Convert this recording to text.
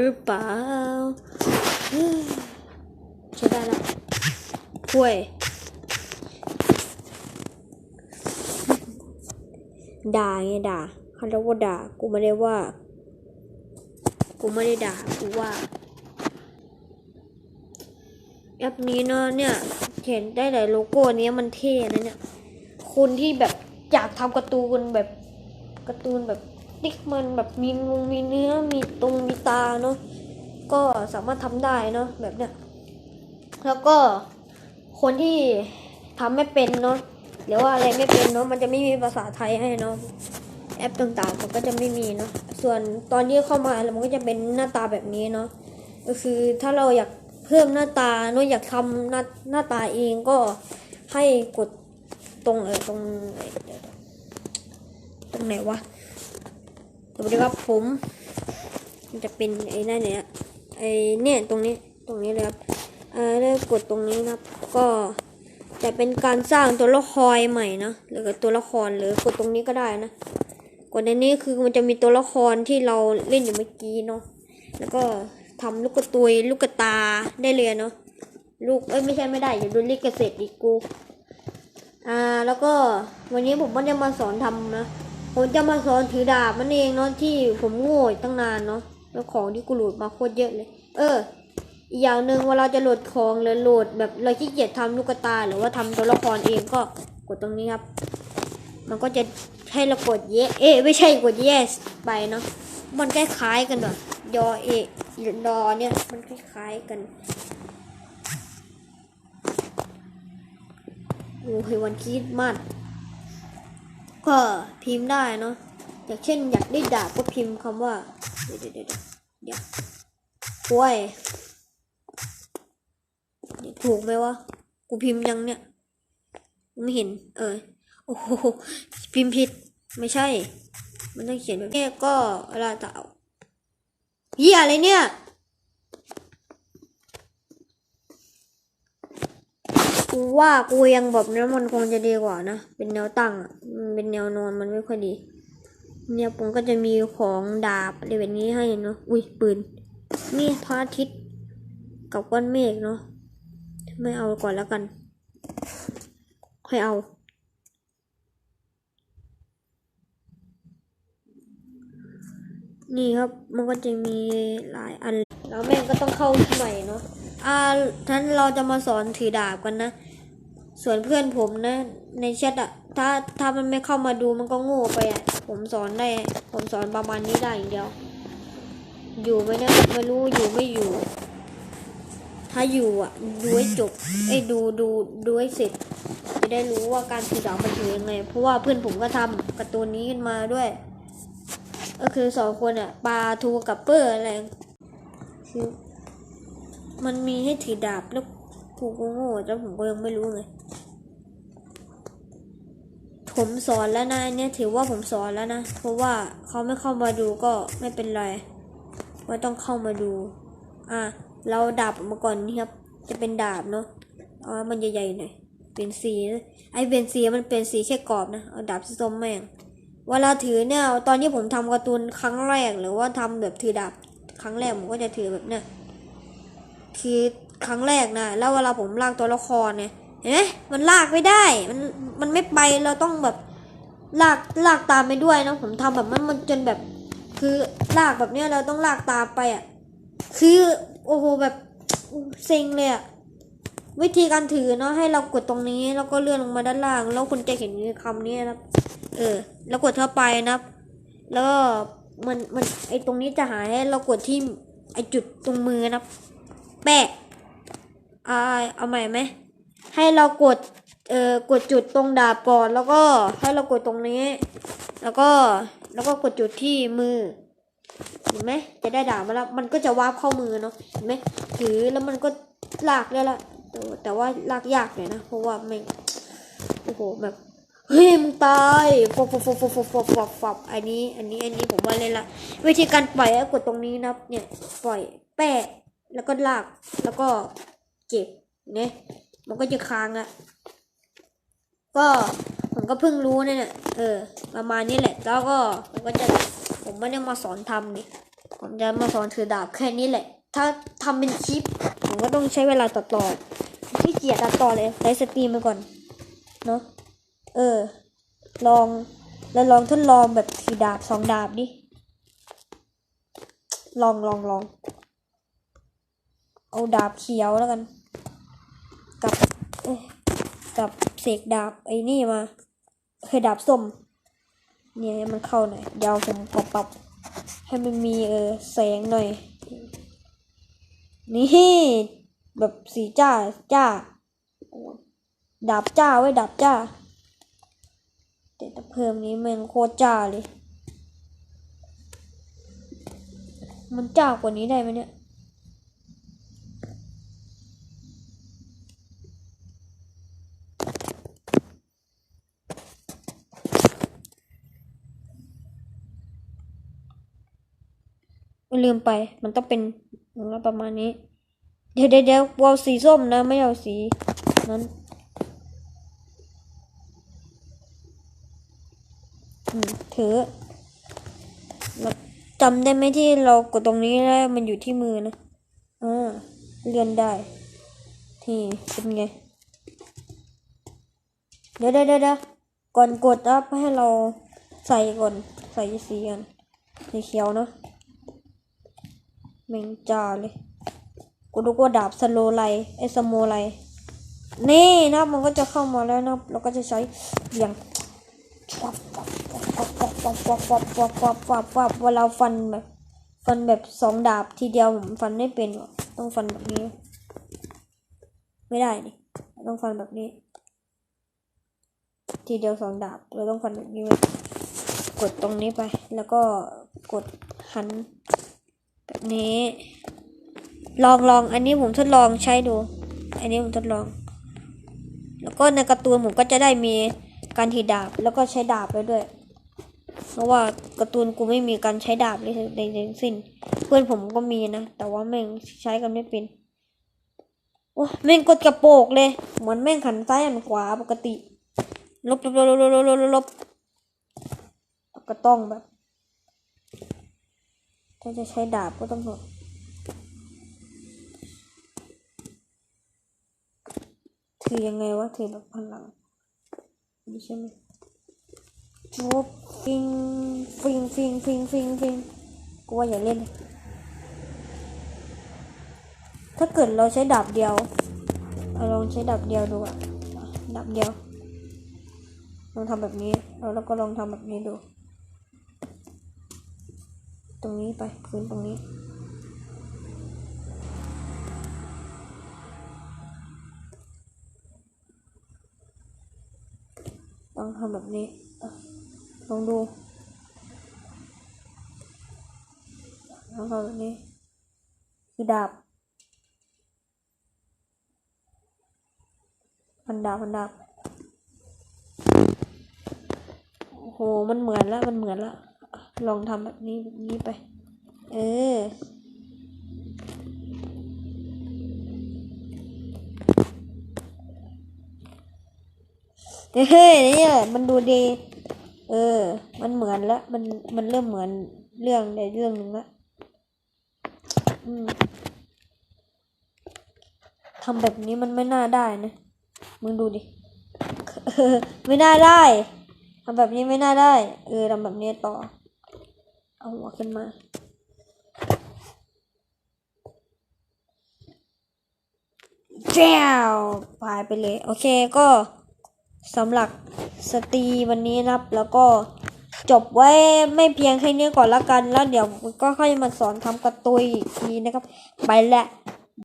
หรือเปล่าใช้ได้ละห่วย ด่าไงด่าเขาเรียกว่าด่า กูไม่ได้ว่า กูไม่ได้ด่า กูว่าแอปนี้เนาะเนี่ย เห็นได้หลายโลโก้เนี้ยมันเท่นะเนี่ยคนที่แบบอยากทำการ์ตูนแบบการ์ตูนแบบ ติ๊กมันแบบมีงูมีเนื้อมีตรงมีตาเนาะก็สามารถทำได้เนาะแบบเนี้ยแล้วก็คนที่ทำไม่เป็นเนาะหรือว่าอะไรไม่เป็นเนาะมันจะไม่มีภาษาไทยให้เนาะแอปต่างๆมันก็จะไม่มีเนาะส่วนตอนที่เข้ามาแล้วมันก็จะเป็นหน้าตาแบบนี้เนาะก็คือถ้าเราอยากเพิ่มหน้าตาเนาะอยากทำหน้าหน้าตาเองก็ให้กดตรงเออตรงตรงไหนวะ สวัสดีครับผม จะเป็นไอ้นั่นเนี่ยไอ้เนี่ยตรงนี้ตรงนี้เลยครับเออแล้วกกดตรงนี้นะครับ ก็จะเป็นการสร้างตัวละครใหม่นะหรือตัวละครหรือกดตรงนี้ก็ได้นะกดในนี้คือมันจะมีตัวละครที่เราเล่นอยู่เมื่อกี้เนาะแล้วก็ทำลูกกระตุยลูกกระตาได้เลยเนาะลูกเอ้ยไม่ใช่ไม่ได้อย่าดูลิขสิทธิ์อีกกูอ่าแล้วก็วันนี้ผมไม่ได้มาสอนทำนะ ผมจะมาสอนถือดาบมันเองเนาะที่ผมโง่ตั้งนานเนาะแล้วของที่กูโหลดมาโคตรเยอะเลย เออ อีกอย่างหนึ่งเวลาจะโหลดของหรือโหลดแบบเราขี้เกียจทำลูกกตาหรือว่าทำตัวละครเองก็กดตรงนี้ครับ มันก็จะให้เรากดเยเอไม่ใช่กด yes ไปเนาะมันคล้ายๆกันว่ะยอเอะดอเนี่ยมันคล้ายๆกันโอ้ยวันคิดมัดก็ ก็พิมพ์ได้เนาะอย่างเช่นอยากได้ดาบก็พิมพ์คำว่า เดี๋ยวเดี๋ยวเดี๋ยวเดี๋ยวโว้ยถูกไหมวะ กูพิมพ์ยังเนี่ย ไม่เห็น เออ โอ้โห พิมพ์ผิด ไม่ใช่ มันต้องเขียนแบบนี้ก็อะไรต่อเหี้ยอะไรเนี่ย กูว่ากูยังแบบนี้มันคงจะดีกว่านะ เป็นแนวตั้งอะมันเป็นแนวนอนมันไม่ค่อยดี เนี่ยผมก็จะมีของดาบอะไรแบบนี้ให้เนาะ อุ้ยปืนนี่พระอาทิตย์กับก้อนเมฆเนาะ ไม่เอาก่อนแล้วกัน ค่อยเอา นี่ครับ มันก็จะมีหลายอัน แล้วแม่งก็ต้องเข้าใหม่เนาะอ่าท่านเราจะมาสอนถือดาบกันนะ ส่วนเพื่อนผมนะ ในแชทอะถ้าถ้ามันไม่เข้ามาดูมันก็โง่ไปอะผมสอนได้ ผมสอนประมาณนี้ได้อย่างเดียว อยู่ไมเนี่ยไม่รู้อยู่ไม่อยู่ ถ้าอยู่อะดูให้จบเอ้ดูดูดูให้เสร็จ จะได้รู้ว่าการถือดาบมันถือยังไง เพราะว่าเพื่อนผมก็ทำการ์ตูนนี้ขึ้นมาด้วย ก็คือสองคนอะปลาทูกับเปอร์อะไรคือมันมีให้ถือดาบแล้วกูก็โง่แล้วผมก็ยังไม่รู้ไง ผมสอนแล้วนะอันเนี่ยถือว่าผมสอนแล้วนะ เพราะว่าเขาไม่เข้ามาดูก็ไม่เป็นไรไม่ต้องเข้ามาดู อะเราดาบมาก่อนนี่ครับ จะเป็นดาบเนาะเอาให้มันใหญ่ๆหน่อยเป็นสีไอ้เป็นสีมันเป็นสีแค่กรอบนะเอาดาบสีส้มแม่งเวลาถือเนี่ยตอนที่ผมทำการ์ตูนครั้งแรกหรือว่าทำแบบถือดาบครั้งแรกผมก็จะถือแบบเนี้ยคือครั้งแรกนะแล้วเวลาผมลากตัวละครเนี่ย เห็นไหมมันลากไม่ได้ มันมันไม่ไปเราต้องแบบลากลากตามไปด้วยนะผมทำแบบมันมันจนแบบ คือลากแบบเนี้ยเราต้องลากตามไปอะคือโอ้โหแบบเซ็งเลยอะวิธีการถือเนาะให้เรากดตรงนี้แล้วก็เลื่อนลงมาด้านล่าง แล้วคุณจะเห็นคำนี้นะครับเออ แล้วกดเข้าไปนะครับ แล้วมันมันไอตรงนี้จะหายให้เรากดที่ไอจุดตรงมือนะครับ แปะอ่าเอาใหม่ไหม ให้เรากดเอ่อกดจุดตรงดาบก่อนแล้วก็ให้เรากดตรงนี้ แล้วก็แล้วก็กดจุดที่มือเห็นไหมจะได้ดาบมาแล้วมันก็จะวาร์เข้ามือเนาะเห็นไหมถือแล้วมันก็ลากได้ละแต่ว่าลากยากเลยนะเพราะว่าไม่โอ้โหแบบเฮ้ยมึงตายฟบฟบฟบฟบฟบฟบฟบอันนี้ อันนี้ อันนี้ผมว่าเลยละ วิธีการปล่อยกดตรงนี้นะ เนี่ย ปล่อยแปะ แล้วก็ลาก แล้วก็เก็บ เนี่ย มันก็จะค้างอะก็ผมก็เพิ่งรู้เนี่ยเออ ประมาณนี้แหละ แล้วก็ผมก็จะผมไม่ได้มาสอนทำนี่ผมจะมาสอนถือดาบแค่นี้แหละ ถ้าทำเป็นคลิป ผมก็ต้องใช้เวลาตัดต่อที่เกียจตัดต่อเลยไลฟ์สตรีมไปก่อนเนาะเออ ลองแล้วลองทดลองแบบถือดาบสองดาบดิลองลองลอง เอาดาบเขียวแล้วกัน กับเสกดาบไอ้นี่มาเคยดาบส้ม เนี่ยให้มันเข้าหน่อยเดี๋ยวผมปรับปรับให้มันมีเออแสงหน่อย นี่แบบสีจ้าจ้าดาบจ้าไว้ดาบจ้าแต่เพิ่มนี้มันโคตรจ้าเลย มันจ้ากว่านี้ได้ไหมเนี่ย ลืมไป มันต้องเป็นประมาณนี้ เดี๋ยวเดี๋ยวเดะเอาสีส้มนะ ไม่เอาสีนั้นถือจำได้ไหมที่เรากดตรงนี้แล้วมันอยู่ที่มือนะอ่าเลื่อนได้ ที่เป็นไง เดะเดี๋ยวเดี๋ยวเดี๋ยวก่อนกดอัพให้เราใส่ก่อน ใส่สีกันสีเขียวเนาะ แมงจ้าเลย กูดูว่าดาบสโลไลไอสโมไลนี่นะมันก็จะเข้ามาแล้วนะเราก็จะใช้เบี่ยงฟับฟับฟับฟับฟับฟับฟับฟับฟับฟับเวลาฟันแบบฟันแบบสองดาบทีเดียวผมฟันไม่เป็นต้องฟันแบบนี้ ไม่ได้ดิต้องฟันแบบนี้ ทีเดียวสองดาบเราต้องฟันแบบนี้กดตรงนี้ไป แล้วก็กดหัน แบบนี้ ลองลองอันนี้ผมทดลองใช้ดู อันนี้ผมทดลอง แล้วก็ในการ์ตูนผมก็จะได้มีการถีดาบแล้วก็ใช้ดาบไปด้วย เพราะว่าการ์ตูนกูไม่มีการใช้ดาบเลยในทั้งสิ้น เพื่อนผมก็มีนะ แต่ว่าแม่งใช้กันไม่เป็นโอ้แม่งกดกระโปกเลย เหมือนแม่งหันซ้ายหันขวาปกติ ลบลบลบลบลบลบลบก็ต้องแบบ ถ้าจะใช้ดาบก็ต้องถือยังไงวะถือแบบพลังนี่ใช่ไหมโอ้ฟิงฟิงฟิงฟิงฟิงฟิงกูว่าอย่าเล่น ถ้าเกิดเราใช้ดาบเดียวเราลองใช้ดาบเดียวดูอะดาบเดียวลองทำแบบนี้แล้วเราก็ลองทำแบบนี้ดู ตรงนี้ไปพื้นตรงนี้ ต้องทำแบบนี้ลองดูลองทำแบบนี้ คือดาบพันดาบพันดาบโอ้โห มันเหมือนล้วมันเหมือนล้ว ลองทำแบบนี้แบบนี้ไป เออ เฮ้ยเนี่ยมันดูดี เออ มันเหมือนล้วมัน มันเริ่มเหมือนเรื่องในเรื่องหนึ่งละอืมทำแบบนี้มันไม่น่าได้นะ มึงดูดิ ไม่น่าได้ทำแบบนี้ไม่น่าได้ เออทำแบบนี้ต่อ เอาหัวขึ้นมา แจ้วพายไปเลย โอเคก็สำหรับสตรีวันนี้นะครับ แล้วก็จบไว้ไม่เพียงแค่นี้ก่อนละกัน แล้วเดี๋ยวก็ค่อยมาสอนทำกระตุยอีกทีนะครับ ไปแล้ว